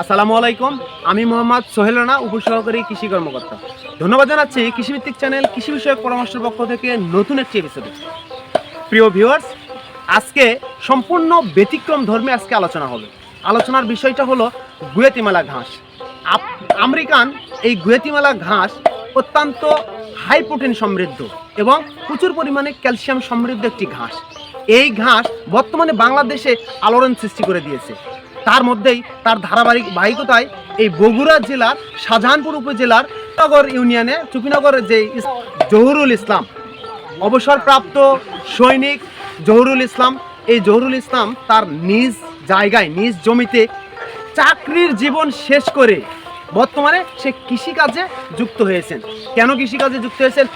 আসসালামু আলাইকুম। আমি মোহাম্মদ সোহেল রানা, উপসহকারী কৃষি কর্মকর্তা। ধন্যবাদ জানাচ্ছি কৃষিভিত্তিক চ্যানেল কৃষি বিষয়ক পরামর্শের পক্ষ থেকে নতুন একটি এপিসোডে প্রিয় ভিউয়ার্স আজকে সম্পূর্ণ ব্যতিক্রম ধর্মে আজকে আলোচনা হবে। আলোচনার বিষয়টা হলো গুয়েতিমালা ঘাস। আমেরিকান এই গুয়েতিমালা ঘাস অত্যন্ত হাই প্রোটিন সমৃদ্ধ এবং প্রচুর পরিমাণে ক্যালসিয়াম সমৃদ্ধ একটি ঘাস। এই ঘাস বর্তমানে বাংলাদেশে আলোড়ন সৃষ্টি করে দিয়েছে। তার মধ্যেই তার ধারাবাহিক বাহিকতায় এই বগুড়া জেলার শাহজাহানপুর উপজেলার নগর ইউনিয়নে চুপিনগরের যে জহুরুল ইসলাম অবসরপ্রাপ্ত সৈনিক জহুরুল ইসলাম, এই জহুরুল ইসলাম তার নিজ জায়গায়, নিজ জমিতে চাকরির জীবন শেষ করে বর্তমানে সে কৃষিকাজে যুক্ত হয়েছেন। কেন কৃষিকাজে যুক্ত হয়েছেন?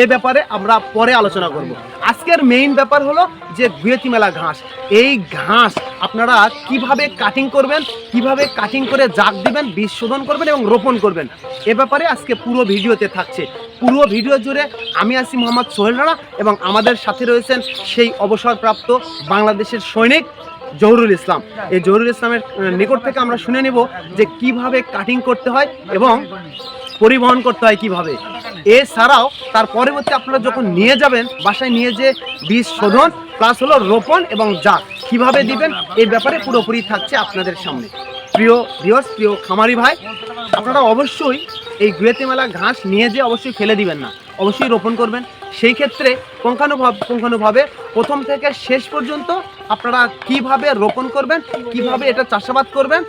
এ ব্যাপারে আমরা পরে আলোচনা করব। আজকের মেইন ব্যাপার হলো যে গুয়েতি মেলা ঘাস। এই ঘাস আপনারা কীভাবে কাটিং করবেন, কীভাবে কাটিং করে জাগ দিবেন, বীজ শোধন করবেন এবং রোপণ করবেন, এ ব্যাপারে আজকে পুরো ভিডিওতে থাকছে। পুরো ভিডিও জুড়ে আমি আছি মোহাম্মদ সোহেল রানা এবং আমাদের সাথে রয়েছেন সেই অবসরপ্রাপ্ত বাংলাদেশের সৈনিক জহুরুল ইসলাম। এই জহুরুল ইসলামের নিকট থেকে আমরা শুনে নেব যে কীভাবে কাটিং করতে হয় এবং পরিবহন করতে হয় কীভাবে। এছাড়াও তার পরবর্তী আপনারা যখন নিয়ে যাবেন, বাসায় নিয়ে যে বীজ শোধন প্লাস হলো রোপণ এবং জাত। কীভাবে দিবেন? এই ব্যাপারে পুরোপুরি থাকছে আপনাদের সামনে। প্রিয় ভিউয়ার্স প্রিয় খামারি ভাই, আপনারা অবশ্যই এই গুয়েতেমেলা ঘাস নিয়ে যে অবশ্যই ফেলে দিবেন না। অবশ্যই রোপণ করবেন। সেই ক্ষেত্রে পুঙ্খানুভাব, পুঙ্খানুভাবে প্রথম থেকে শেষ পর্যন্ত আপনারা কীভাবে রোপণ করবেন কীভাবে এটা চাষাবাদ করবেন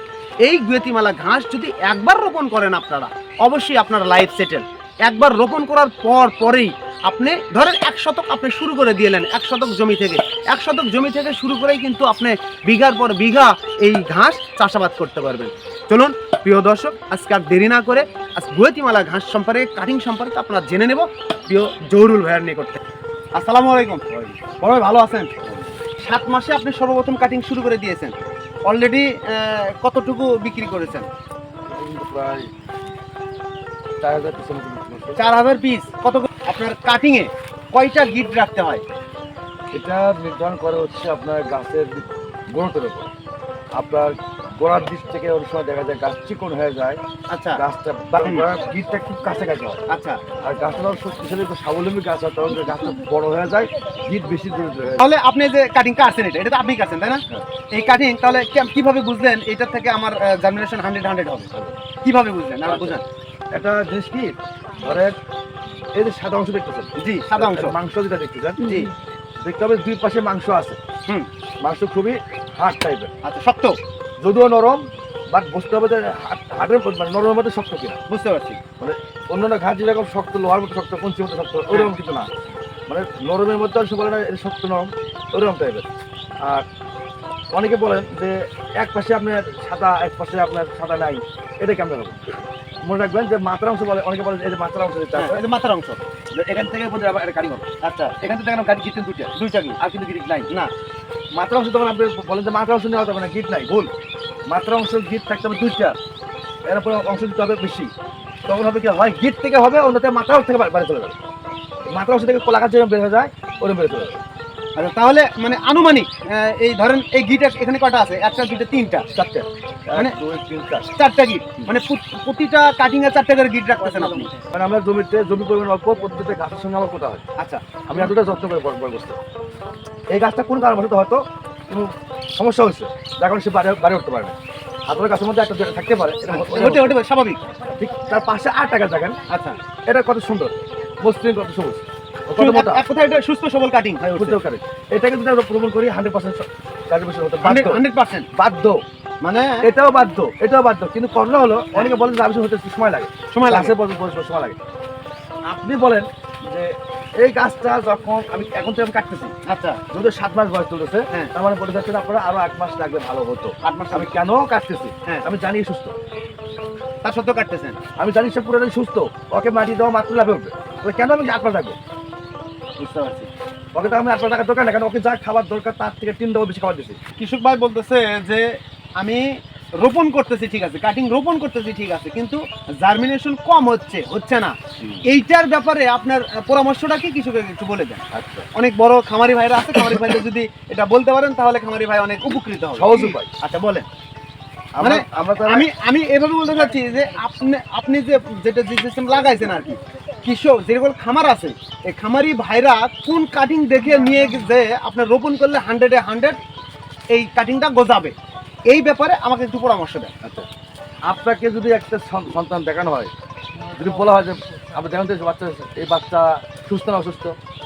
এই গুয়েতিমালা ঘাস যদি একবার রোপণ করেন আপনারা অবশ্যই আপনার লাইফ সেটেল একবার রোপণ করার পর পরেই আপনি ধরেন এক শতক আপনি শুরু করে দিলেন এক শতক জমি থেকে। এক শতক জমি থেকে শুরু করেই কিন্তু আপনি বিঘার পর বিঘা এই ঘাস চাষাবাদ করতে পারবেন। চলুন প্রিয় দর্শক আজকে আর দেরি না করে আজ গুয়েতিমালা ঘাস সম্পর্কে কাটিং সম্পর্কে আপনারা জেনে নেব প্রিয় জহুরুল ভাইয়ের নিকট থেকে। আসসালামু আলাইকুম। বড় ভালো আছেন? সাত মাসে আপনি সর্বপ্রথম কাটিং শুরু করে দিয়েছেন। অলরেডি কতটুকু বিক্রি করেছেন? প্রায় চার হাজার পিস কত আপনার কাটিংয়ে এ কয়টা গিট রাখতে হয়? এটা নির্ধারণ করা হচ্ছে আপনার গাছের গ্রোথের উপর। আপনার গোড়ার দিক থেকে অনেক সময় দেখা যায় গাছ চিকন হয়ে যায়। আচ্ছা। গাছটা গিটটা খুব কাছে কাছে হয়। আচ্ছা। আর গাছটা শক্তিশালী একটু স্বাবলম্বী গাছ হয় তখন গাছটা বড় হয়ে যায় গিট বেশি দূরে দূরে তাহলে আপনি যে কাটিং কাটছেন এটা এটা তো আপনি কাটছেন তাই না? হ্যাঁ। এই কাটিং তাহলে কীভাবে বুঝলেন এটা থেকে আমার জার্মিনেশন হান্ড্রেড হান্ড্রেড হবে? কীভাবে বুঝলেন? আমার বুঝেন। একটা জিনিস কি? ধরেন এই যে সাদা অংশ দেখতেছেন? জি সাদা অংশ। মাংস যেটা দেখতে দেখতেছেন জি। দেখতে হবে দুই পাশে মাংস আছে। হুম। মাংস খুবই হার্ড টাইপের আচ্ছা শক্ত? যদিও নরম বাট বুঝতে হবে যে হাটের মানে নরমের মধ্যে শক্ত কিনা। বুঝতে পারছি। মানে অন্যান্য ঘাট যেরকম শক্ত লোহার মতো শক্ত কঞ্চির মতো শক্ত ওইরকম কিছু না। মানে নরমের মধ্যে সময় বলে না এটা শক্ত নরম ওইরকম টাইপের আর অনেকে বলেন যে এক পাশে আপনার সাদা এক পাশে আপনার সাদা নাই। এটা কেমন হবে? মনে রাখবেন যে মাত্রা অংশ বলে অনেকে বলে এই যে মাত্রা অংশ আছে, হ্যাঁ, মাথার অংশ। এখান থেকে বোঝা যাবে এটা কারিগর আচ্ছা এখান থেকে দেখেন গাড়ি গিট দুইটা দুইটা কি? আর কিন্তু গিট নাই? না। মাত্রা অংশ তখন আপনি বলেন যে মাত্রা অংশ নেওয়া যাবে না, গিট নাই, ভুল। মাত্রা অংশ গিট থাকতে হবে দুইটা, এরপরে অংশ দিতে হবে বেশি। তখন হবে কি হয়, গিট থেকে হবে অন্যতে মাত্রা অংশ থেকে বাড়ি চলে যাবে। মাত্রা অংশ থেকে কলাকার যেরকম হয়ে যায় ওরকম বেড়ে চলে যাবে। আচ্ছা তাহলে মানে আনুমানিক এই ধরেন এই গিট এখানে কটা আছে? একটা দুটো তিনটা? চারটে। মানে- চারটা গিট। মানে প্রতিটা কাটিং এ চারটা করে গিট রাখতেছেন আপনি? মানে আমরা জমিতে জমি পরিমাণ অল্প পদ্ধতিতে গাছের সঙ্গে আমার কোথা হয়। আচ্ছা। আমি এতটা যত্ন করে বড় করতে এই গাছটা কোন কারণ বসে হয়তো কোনো সমস্যা হয়েছে? যার কারণে সে বাড়ি বাড়ি উঠতে পারে না। আপনার গাছের মধ্যে একটা দুটো থাকতে পারে ওটা ওটা স্বাভাবিক। ঠিক তার পাশে আর টাকা দেখেন। আচ্ছা। এটা কত সুন্দর। মসৃণ কত সবুজ। কথায় এটা সুস্থ সবল কাটিং বুঝতেও এটাকে যদি আমরা প্রমাণ করি হান্ড্রেড পার্সেন্ট কাজের হতে হান্ড্রেড পার্সেন্ট বাধ্য। মানে? এটাও বাধ্য এটাও বাধ্য। কিন্তু করলে হলো অনেকে বলেন যে আবিষ্কার হতে সময় লাগে। সময় লাগে। সময় লাগে। আপনি বলেন যে এই গাছটা যখন আমি এখন তো আমি কাটতেছি। আচ্ছা। যদি সাত মাস বয়স চলেছে হ্যাঁ। তার মানে বলে যাচ্ছেন আপনারা আরও আট মাস লাগবে ভালো হতো। আট মাস আমি কেন কাটতেছি? হ্যাঁ। আমি জানি সুস্থ। তার সত্ত্বেও কাটতেছেন। আমি জানি সে পুরোটাই সুস্থ। ওকে মাটি দেওয়া মাত্র লাভে উঠবে। কেন আমি আট মাস রাখব বুঝতে পারছি। ওকে তো আমি আট মাস রাখার দরকার না কারণ ওকে যা খাবার দরকার তার থেকে তিন ডবল বেশি খাবার কৃষক ভাই বলতেছে যে আমি রোপণ করতেছি ঠিক আছে কাটিং রোপণ করতেছি ঠিক আছে কিন্তু জার্মিনেশন কম হচ্ছে হচ্ছে না। এইটার ব্যাপারে আপনার পরামর্শটা কি কৃষকের একটু বলে দেন। আচ্ছা। অনেক বড় খামারি ভাইরা আছে খামারি ভাইরা যদি এটা বলতে পারেন তাহলে খামারি ভাই অনেক উপকৃত হবে। সহজ উপায়। আচ্ছা বলেন। মানে আমি আমি এভাবে বলতে চাচ্ছি যে আপনি আপনি যে যেটা যে সিস্টেম লাগাইছেন আর কি কৃষক যেরকম খামার আছে এই খামারি ভাইরা কোন কাটিং দেখে নিয়ে যে আপনার রোপণ করলে হান্ড্রেডে হান্ড্রেড এই কাটিংটা গজাবে? এই ব্যাপারে আমাকে একটু পরামর্শ দেন। আচ্ছা। আপনাকে যদি একটা সন্তান দেখানো হয় যদি বলা হয় যে আমরা দেখেন তো বাচ্চা এই বাচ্চা সুস্থ না অসুস্থ?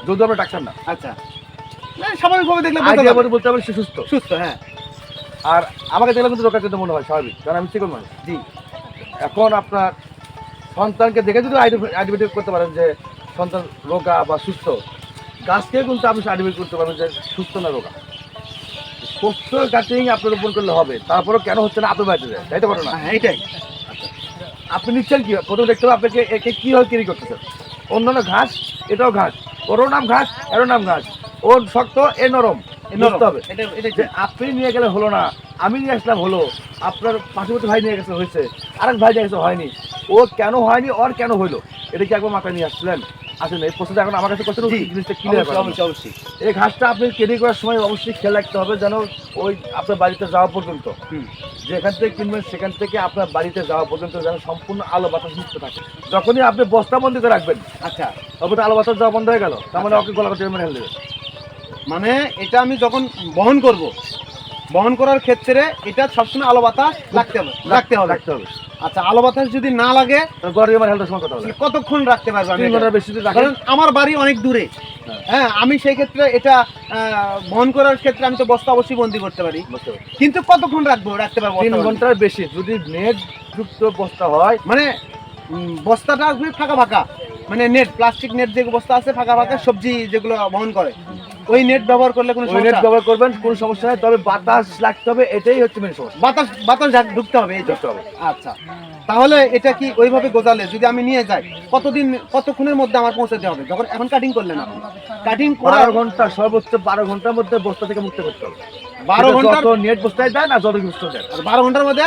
যদি আমরা ডাক্তার না। আচ্ছা। স্বাভাবিকভাবে দেখলে বলতে সে সুস্থ। সুস্থ হ্যাঁ। আর আমাকে দেখলে কিন্তু রোগা কিন্তু মনে হয় স্বাভাবিক। কারণ আমি চিকন মানুষ। জি। এখন আপনার সন্তানকে দেখে যদি আইডেন্টিফাই করতে পারেন যে সন্তান রোগা বা সুস্থ গাছকে কিন্তু আপনি আইডেন্টিফাই করতে পারবেন যে সুস্থ না রোগা। সুস্থ কাটিং আপনি রোপণ করলে হবে তারপরেও কেন হচ্ছে না আপনার বাড়িতে যায়? তাই তো ঘটনা? হ্যাঁ এটাই আপনি নিচ্ছেন কি? প্রথমে দেখতে হবে আপনাকে একে কীভাবে ক্যারি করতেছেন? অন্যান্য ঘাস এটাও ঘাস। ওরও নাম ঘাস এরও নাম ঘাস। ওর শক্ত এ নরম। আপনি নিয়ে গেলে হলো না আমি নিয়ে আসলাম হলো আপনার পাশাপাশি ভাই নিয়ে গেছে হয়েছে। আরেক ভাই নিয়ে গেছে হয়নি। ও কেন হয়নি ওর কেন হইল? এটা কি একবার মাথায় নিয়ে আসছিলেন আসেন এই প্রশ্নটা এখন আমার কাছে জি, জিনিসটা ক্লিয়ার অবশ্যই অবশ্যই অবশ্যই। এই ঘাসটা আপনি ক্যারি করার সময় অবশ্যই খেয়াল রাখতে হবে যেন ওই আপনার বাড়িতে যাওয়া পর্যন্ত। হুম। যেখান থেকে কিনবেন সেখান থেকে আপনার বাড়িতে যাওয়া পর্যন্ত যেন সম্পূর্ণ আলো বাতাস মুক্ত থাকে। যখনই আপনি বস্তা বস্তাবন্দি করে রাখবেন আচ্ছা। তবে তো আলো বাতাস যাওয়া বন্ধ হয়ে গেল। তার মানে ওকে গলা কাটিয়ে মেরে দেবে মানে এটা আমি যখন বহন করব বহন করার ক্ষেত্রে এটা সবসময় আলো বাতাস রাখতে হবে রাখতে হবে। রাখতে হবে। আচ্ছা আলো বাতাস যদি না লাগে সময় কথা কতক্ষণ রাখতে পারব আমি তিন ঘণ্টার বেশি কারণ আমার বাড়ি অনেক দূরে। হ্যাঁ। হ্যাঁ আমি সেই ক্ষেত্রে এটা বহন করার ক্ষেত্রে আমি তো বস্তা অবশ্যই বন্দি করতে পারি। কিন্তু কতক্ষণ রাখব রাখতে পারব তিন ঘণ্টার বেশি যদি নেট যুক্ত বস্তা হয়। মানে বস্তাটা আসবে ফাঁকা ফাঁকা। মানে নেট প্লাস্টিক নেট যে বস্তা আছে ফাঁকা ফাঁকা সবজি যেগুলো বহন করে। ওই নেট ব্যবহার করলে কোনো ওই নেট ব্যবহার করবেন কোনো সমস্যা নেই তবে বাতাস লাগতে হবে এটাই হচ্ছে মেন সমস্যা। বাতাস বাতাস ঢুকতে হবে এই। ঢুকতে হবে। আচ্ছা। তাহলে এটা কি ওইভাবে গোজালে যদি আমি নিয়ে যাই কতদিন কতক্ষণের মধ্যে আমার পৌঁছাতে হবে? যখন এখন কাটিং করলেন আপনি। কাটিং করার বারো ঘণ্টা সর্বোচ্চ বারো ঘণ্টার মধ্যে বস্তা থেকে মুক্ত করতে হবে। বারো যত নেট বস্তায় দেয় না যত বস্তা দেয় বারো ঘণ্টার মধ্যে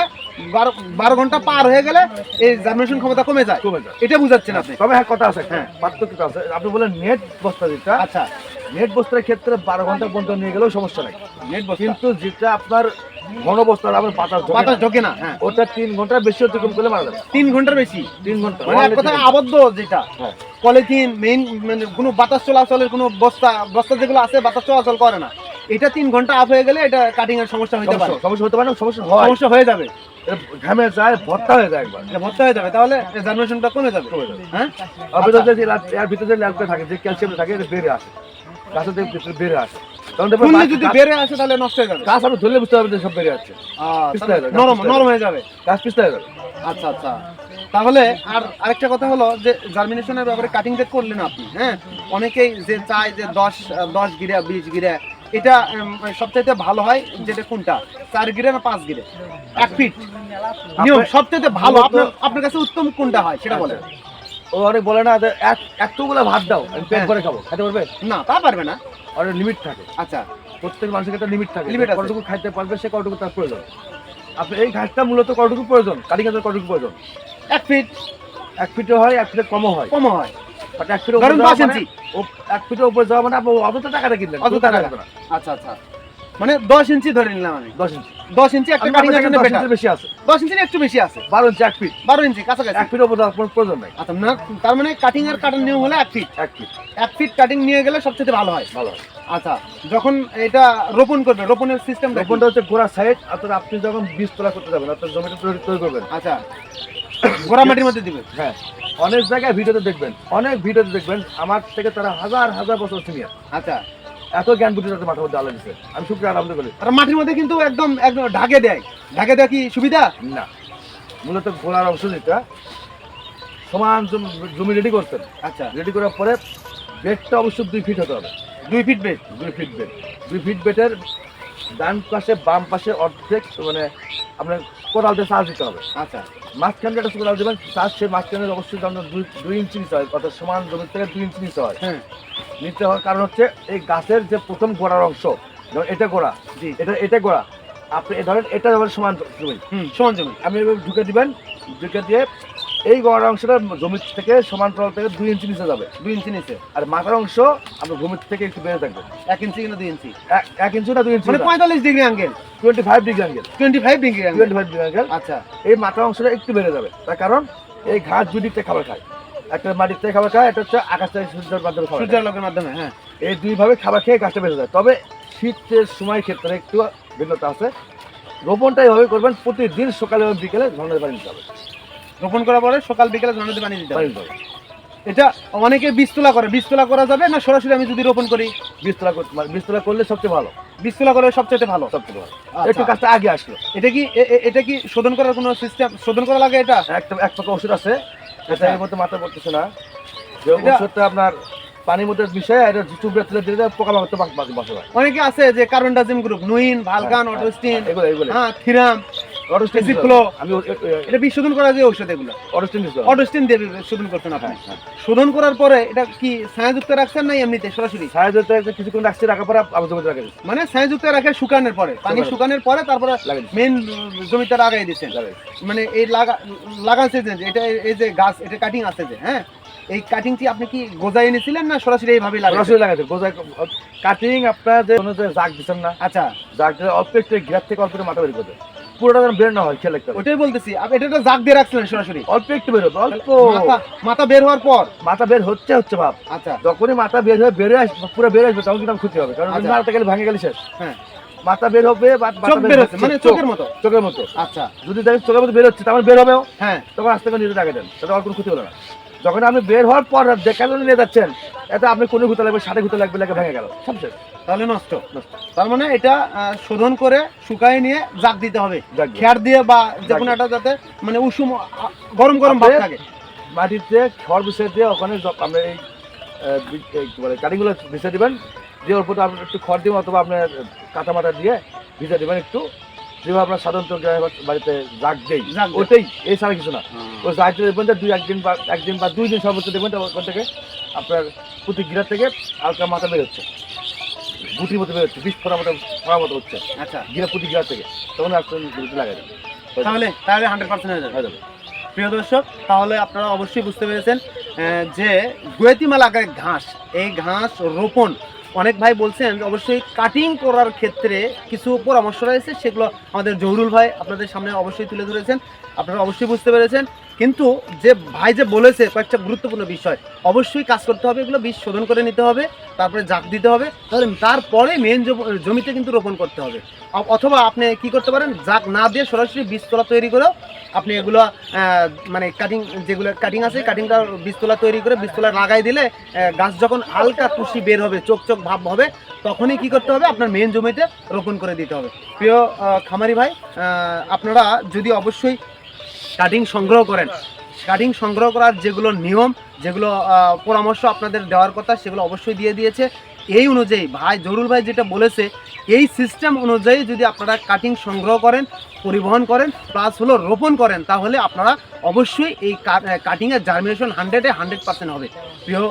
বারো বারো ঘণ্টা পার হয়ে গেলে এই জার্মিনেশন ক্ষমতা কমে যায়। কমে যায়। এটা বুঝাচ্ছেন আপনি? তবে হ্যাঁ কথা আছে হ্যাঁ পার্থক্য আছে। আপনি বলেন নেট বস্তা যেটা আচ্ছা। নেট বস্তার ক্ষেত্রে বারো ঘণ্টা পর্যন্ত নিয়ে গেলেও সমস্যা নেই। নেট কিন্তু যেটা আপনার ঘন বস্তা আপনার বাতাস ঢোকে বাতাস না, ঢোকে না। হ্যাঁ ওটা তিন ঘণ্টার বেশি অতিক্রম করলে মারা যাবে। তিন ঘণ্টার বেশি? তিন ঘণ্টা। মানে এক। আবদ্ধ যেটা। হ্যাঁ। পলিথিন মেইন মানে কোনো বাতাস চলাচলের কোনো বস্তা বস্তা যেগুলো আছে বাতাস চলাচল করে না। এটা তিন ঘণ্টা আপ হয়ে গেলে এটা কাটিং এর সমস্যা হতে পারে। সমস্যা হতে পারে না সমস্যা হয়। সমস্যা হয়ে যাবে। ঘামে যায় ভর্তা হয়ে যায় একবার। ভর্তি হয়ে যাবে তাহলে জার্মিনেশনটা কমে যাবে। হ্যাঁ? আর ভিতরে যে ভিতরে যে ল্যাবটা থাকে যে ক্যালসিয়াম থাকে এটা বেড়ে আসে। গাছের থেকে বেড়ে আসে। তখন দেখবেন ফুললে যদি বেড়ে আসে তাহলে নষ্ট হয়ে যাবে। গাছ আপনি ধরলে বুঝতে পারবেন যে সব বেড়ে হয়ে যাবে, নরম নরম হয়ে যাবে। গাছ পিছতে হয়ে যাবে। আচ্ছা আচ্ছা। তাহলে আর আরেকটা কথা হলো যে জার্মিনেশনের ব্যাপারে কাটিং করলেন আপনি হ্যাঁ? অনেকেই যে চায় যে দশ দশ গিরা বিশ গিরা এটা সবচাইতে ভালো হয় যেটা কোনটা? চার গিরে না পাঁচ গিরে? এক ফিট নিয়ম সবচাইতে ভালো। আপনার আপনার কাছে উত্তম কোনটা হয় সেটা বলেন। ও অনেক বলে না এতগুলো ভাত দাও আমি পেট হ্যাঁ। ভরে খাব খেতে পারবে? না তা পারবে না। অনেক লিমিট থাকে। আচ্ছা। প্রত্যেক মানুষের একটা লিমিট থাকে। আছে। কতটুকু খাইতে পারবে সে কতটুকু তার প্রয়োজন। আপনি এই ঘাসটা মূলত কতটুকু প্রয়োজন? কাটিং এর কতটুকু প্রয়োজন? এক ফিট এক ফিটও হয় এক ফিটের কমও হয়। কম হয়। বাট এক ফিটের উপরে মানে- এক ফিটের উপরে যাওয়া মানে আপনি অযথা টাকাটা কিনলেন। কোনো টাকা। আচ্ছা আচ্ছা। মানে দশ ইঞ্চি ধরে নিলাম আমি। দশ ইঞ্চি। দশ ইঞ্চি একটা কাটিং আপনার এর জন্য। ইঞ্চির বেশি আছে। দশ ইঞ্চি একটু বেশি আছে। বারো ইঞ্চি এক ফিট বারো ইঞ্চি কাছাকাছি। এক ফিট উপরে যাওয়ার কোনো প্রয়োজন নাই। আচ্ছা না তার মানে কাটিং এর কাটার নিয়ম হলো এক ফিট এক ফিট এক ফিট কাটিং নিয়ে গেলে সবচেয়ে ভালো হয়। ভালো হয়। আচ্ছা যখন এটা রোপণ করবে রোপণের সিস্টেম রোপণটা হচ্ছে গোড়া সাইড অর্থাৎ আপনি যখন বীজ তোলা করতে যাবেন অর্থাৎ জমিটা তৈরি তৈরি করবেন। আচ্ছা গোড়া মাটির মধ্যে দিবেন? হ্যাঁ অনেক জায়গায় ভিডিওতে দেখবেন অনেক ভিডিওতে দেখবেন আমার থেকে তারা হাজার হাজার বছর সিনিয়র আচ্ছা এত জ্ঞান বুদ্ধি তাদের মাথার মধ্যে আলো দিচ্ছে আমি শুক্রিয়া আনন্দ করি। আর মাটির মধ্যে কিন্তু একদম একদম ঢাকে দেয়। ঢাকে দেয় কি সুবিধা? না। মূলত ঘোলার অংশ যেটা সমান জম- জমি রেডি করতেন। আচ্ছা। রেডি করার পরে বেডটা অবশ্যই দুই ফিট হতে হবে। দুই ফিট বেড দুই ফিট বেড দুই ফিট বেডের ডান পাশে বাম পাশে অর্ধেক মানে আপনার কোদাল দিয়ে চার্জ দিতে হবে। আচ্ছা। মাঝখানে একটা কোদাল দেবেন তার সে মাঝখানে অবশ্যই আপনার দুই দুই ইঞ্চি নিতে হয় অর্থাৎ সমান জমির থেকে দুই ইঞ্চি নিতে হয়। হ্যাঁ। নিতে হওয়ার কারণ হচ্ছে এই গাছের যে প্রথম গোড়ার অংশ যেমন এটা গোড়া জি। এটা এটা গোড়া আপনি এ ধরেন এটা যেমন সমান জমি। সমান জমি। আপনি ঢুকে দিবেন ঢুকে দিয়ে এই গড়ার অংশটা জমি থেকে সমান্তরাল থেকে দুই ইঞ্চি নিচে যাবে। দুই ইঞ্চি নিচে। আর মাথার অংশ আপনার ভূমির থেকে একটু বেড়ে থাকবে। এক ইঞ্চি কিনা দুই ইঞ্চি? এক- ইঞ্চি না দুই ইঞ্চি মানে পঁয়তাল্লিশ degree angle twenty five degree angle twenty five degree twenty five degree angle আচ্ছা। এই মাথার অংশটা একটু বেড়ে যাবে। তার কারণ এই ঘাস দুদিকতে খাবার খায়। একটা মাটির থেকে খাবার খায় এটা হচ্ছে আকাশ থেকে সূর্যের মাধ্যমে খাবার খায়। সূর্যালোকের মাধ্যমে হ্যাঁ। এই দুইভাবে খাবার খেয়ে গাছটা বেড়ে যায়। তবে শীতের সময় ক্ষেত্রে একটু ভিন্নতা আছে। রোপণটা এইভাবে করবেন প্রতিদিন সকালে এবং বিকেলে ধরনের পানি দিতে হবে। রোপণ করার পরে সকাল বিকেলে ধানতে পানি দিতে পানি হবে। এটা অনেকে বীজতলা করে। বীজতলা করা যাবে না? সরাসরি আমি যদি রোপণ করি? বীজতলা করতে মানে বীজতলা করলে সবচেয়ে ভালো। বীজতলা করে সবচেয়ে ভালো। সবচেয়ে ভালো। আচ্ছা। একটু কাজটা আগে আসলো। এটা কি এটা কি শোধন করার কোনো সিস্টেম শোধন করা লাগে এটা? একটা এক পাকা ওষুধ আছে। এটা আচ্ছা। এর মধ্যে মাথা পড়তেছে না। যে ওষুধটা আপনার পানির মধ্যে মিশিয়ে এটা চুবড়ে তুলে দিলে বসে অনেকে আছে যে কার্বনডাজিম গ্রুপ নুইন ভালকান হ্যাঁ, অটোস্টিন এগুলো এগুলো হ্যাঁ থিরাম। এটা বীজ শোধন করা যে ঔষধ এগুলো? অটোস্টিন দিয়ে শোধন করছেন আপনি। হ্যাঁ, শোধন করার পরে এটা কি ছায়াযুক্ত রাখছেন না এমনিতে সরাসরি? সাহায্য কিছুক্ষণ রাখছি রাখার পরে আবার জমিতে রাখে মানে ছায়াযুক্ত রাখে শুকানোর পরে। পানি শুকানোর। শুকানোর পরে তারপরে মেন জমিতে লাগাই দিচ্ছেন। মানে এই লাগা লাগাচ্ছে যে এটা এই যে গাছ এটা কাটিং আছে যে হ্যাঁ? এই কাটিংটি আপনি কি গোজাই এনেছিলেন না সরাসরি এইভাবে লাগাই সরাসরি লাগাতে কাটিং জাগ দিচ্ছেন না আচ্ছা। জাগ অল্প একটু ঘিরার থেকে অল্প মাথা বের করবে পুরোটা যেন বের না হয় হবে। ওটাই বলতেছি। আপনি এটা তো জাগ দিয়ে রাখছিলেন সরাসরি। অল্প একটু বের হবে অল্প। মাথা বের হওয়ার পর। মাথা বের হচ্ছে হচ্ছে ভাব। আচ্ছা। যখনই মাথা বের হয়ে বেরো আসবে পুরো বের আসবে তখন কিন্তু ক্ষতি হবে কারণ আচ্ছা। মাথা গেলে ভাঙে গেলে শেষ। হ্যাঁ। মাথা বের হবে মানে চোখের মতো। চোখের মতো। আচ্ছা। যদি দেখেন চোখের মতো বের হচ্ছে তাহলে বের হবেও। হ্যাঁ। তখন আস্তে করে নিজে টাকা দেন তাতে আর কোনো ক্ষতি হলো না। যখন আপনি বের হওয়ার পর দেখালে নিয়ে যাচ্ছেন এতে আপনি কোনো ঘুরতে লাগবে সাড়ে ঘুরতে লাগবে লাগে ভেঙে গেল। সব শেষ। তাহলে নষ্ট। তার মানে এটা শোধন করে শুকায় নিয়ে জাগ দিতে হবে। খেয়ার দিয়ে বা যে কোনো একটা যাতে মানে উষুম গরম গরম আপনি- থাকে। মাটিতে খড় বিছিয়ে দিয়ে ওখানে আপনার এই বলে কাটিংগুলো ভিজে দিবেন দিয়ে ওর উপরে আপনার একটু খড় দিবেন অথবা আপনার কাঁচা মাথা দিয়ে ভিজে দিবেন একটু। যেভাবে আপনার সাধারণত বাড়িতে জাগ দেই ওটাই এই ছাড়া কিছু না। ওই জাগ দিয়ে দেখবেন যে দুই একদিন বা একদিন বা দুই দিন সর্বোচ্চ দেখবেন ওখান থেকে আপনার প্রতি গিরার থেকে হালকা মাথা বের হচ্ছে গুটির মতো বের হচ্ছে বিষ ফোড়া মতো ফোড়া মতো হচ্ছে। আচ্ছা। গিরা প্রতি গিরার থেকে। তখন আপনার গুটিতে লাগাই দেবেন তাহলে তাহলে হান্ড্রেড পার্সেন্ট হয়ে যাবে। হয়ে যাবে। প্রিয় দর্শক তাহলে আপনারা অবশ্যই বুঝতে পেরেছেন যে গুয়েতিমা লাগায় ঘাস এই ঘাস রোপণ অনেক ভাই বলছেন অবশ্যই কাটিং করার ক্ষেত্রে কিছু পরামর্শ রয়েছে, সেগুলো আমাদের জহুরুল ভাই আপনাদের সামনে অবশ্যই তুলে ধরেছেন। আপনারা অবশ্যই বুঝতে পেরেছেন। কিন্তু যে ভাই যে বলেছে কয়েকটা গুরুত্বপূর্ণ বিষয়, অবশ্যই কাজ করতে হবে, এগুলো বীজ শোধন করে নিতে হবে, তারপরে জাগ দিতে হবে তারপরে মেন জমিতে কিন্তু রোপণ করতে হবে। অথবা আপনি কি করতে পারেন, জাগ না দিয়ে সরাসরি বীজতলা তৈরি করেও আপনি এগুলো মানে কাটিং যেগুলো কাটিং আছে কাটিংটা বীজতলা তৈরি করে বীজতলা লাগাই দিলে গাছ যখন হালকা কুশি বের হবে, চোখ চোখ ভাব হবে, তখনই কি করতে হবে, আপনার মেন জমিতে রোপণ করে দিতে হবে। প্রিয় খামারি ভাই আপনারা যদি অবশ্যই কাটিং সংগ্রহ করেন। কাটিং সংগ্রহ করার যেগুলো নিয়ম, যেগুলো পরামর্শ আপনাদের দেওয়ার কথা, সেগুলো অবশ্যই দিয়ে দিয়েছে। এই অনুযায়ী, ভাই, জরুল ভাই যেটা বলেছে, এই সিস্টেম অনুযায়ী যদি আপনারা কাটিং সংগ্রহ করেন পরিবহন করেন প্লাস হলো রোপণ করেন, তাহলে আপনারা অবশ্যই এই কাটিংয়ের জার্মিনেশন হান্ড্রেডে হান্ড্রেড পার্সেন্ট হবে। প্রিয়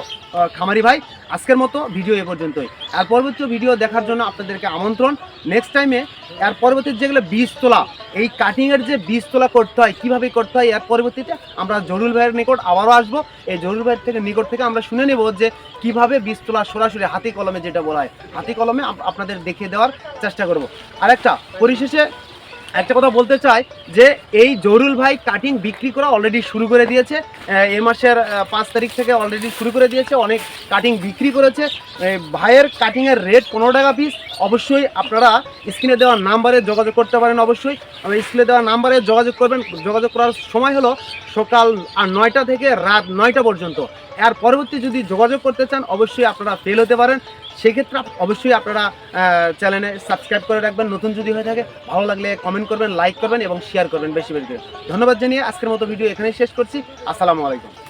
খামারি ভাই, আজকের মতো ভিডিও এ পর্যন্তই। আর পরবর্তী ভিডিও দেখার জন্য আপনাদেরকে আমন্ত্রণ। নেক্সট টাইমে এর পরবর্তী যেগুলো বীজ তোলা, এই কাটিংয়ের যে বীজ তোলা করতে হয়, কীভাবে করতে হয়, এর পরবর্তীতে আমরা জরুল ভাইয়ের নিকট আবারও আসব। এই জরুল ভাইয়ের থেকে নিকট থেকে আমরা শুনে নেব যে কীভাবে বীজ তোলা সরাসরি হাতি কলমে যেটা বলা হয়। হাতি কলমে আপনাদের দেখিয়ে দেওয়ার চেষ্টা করব। আরেকটা, পরিশেষে একটা কথা বলতে চাই যে এই জরুল ভাই কাটিং বিক্রি করা অলরেডি শুরু করে দিয়েছে। এ মাসের পাঁচ তারিখ থেকে অলরেডি শুরু করে দিয়েছে, অনেক কাটিং বিক্রি করেছে। ভাইয়ের কাটিংয়ের রেট পনেরো টাকা পিস অবশ্যই আপনারা স্ক্রিনে দেওয়া নাম্বারে যোগাযোগ করতে পারেন অবশ্যই। স্ক্রিনে দেওয়া নাম্বারে যোগাযোগ করবেন। যোগাযোগ করার সময় হলো সকাল আর নয়টা থেকে রাত নয়টা পর্যন্ত। এর পরবর্তী যদি যোগাযোগ করতে চান, অবশ্যই আপনারা ফেল হতে পারেন। সেক্ষেত্রে ক্ষেত্রে অবশ্যই আপনারা চ্যানেলে সাবস্ক্রাইব করে রাখবেন। নতুন যদি হয়ে থাকে, ভালো লাগলে কমেন্ট করবেন লাইক করবেন এবং শেয়ার করবেন বেশি বেশি ধন্যবাদ জানিয়ে আজকের মতো ভিডিও এখানেই শেষ করছি। আসসালামু আলাইকুম।